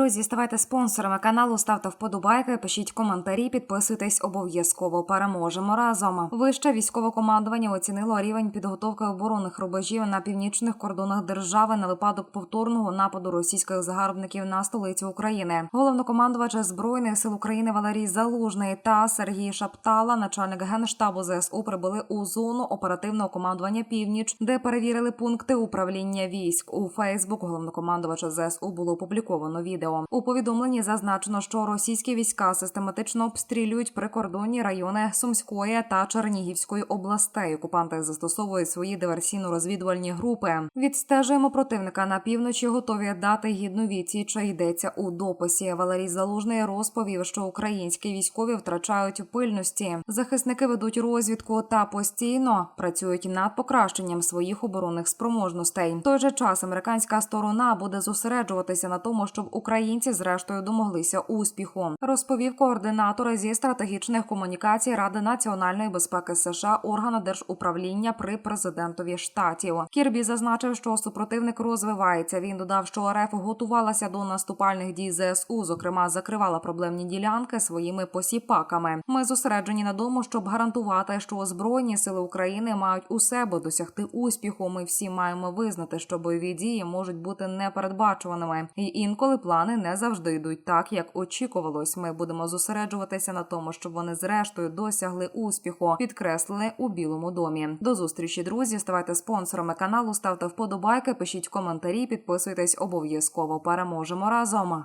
Друзі, ставайте спонсорами каналу, ставте вподобайки, пишіть коментарі, підписуйтесь обов'язково. Переможемо разом. Вище військове командування оцінило рівень підготовки оборонних рубежів на північних кордонах держави на випадок повторного нападу російських загарбників на столицю України. Головнокомандувач збройних сил України Валерій Залужний та Сергій Шаптала, начальник генштабу ЗСУ, прибули у зону оперативного командування Північ, де перевірили пункти управління військ. У Фейсбук головнокомандувача ЗСУ було опубліковано відео. У повідомленні зазначено, що російські війська систематично обстрілюють прикордонні райони Сумської та Чернігівської областей. Окупанти застосовують свої диверсійно-розвідувальні групи. Відстежуємо противника на півночі. Готові дати гідну відсіч. Йдеться у дописі. Валерій Залужний розповів, що українські військові втрачають пильності. Захисники ведуть розвідку та постійно працюють над покращенням своїх оборонних спроможностей. В той же час американська сторона буде зосереджуватися на тому, щоб українці зрештою домоглися успіху. Розповів координатор зі стратегічних комунікацій Ради національної безпеки США органу держуправління при президентові штатів. Кірбі зазначив, що супротивник розвивається. Він додав, що РФ готувалася до наступальних дій ЗСУ, зокрема закривала проблемні ділянки своїми посіпаками. Ми зосереджені на тому, щоб гарантувати, що збройні сили України мають у себе досягти успіху. Ми всі маємо визнати, що бойові дії можуть бути непередбачуваними, і інколи плани не завжди йдуть так, як очікувалось. Ми будемо зосереджуватися на тому, щоб вони зрештою досягли успіху. Підкреслили у Білому домі. До зустрічі, друзі. Ставайте спонсорами каналу, ставте вподобайки, пишіть коментарі, підписуйтесь обов'язково. Переможемо разом.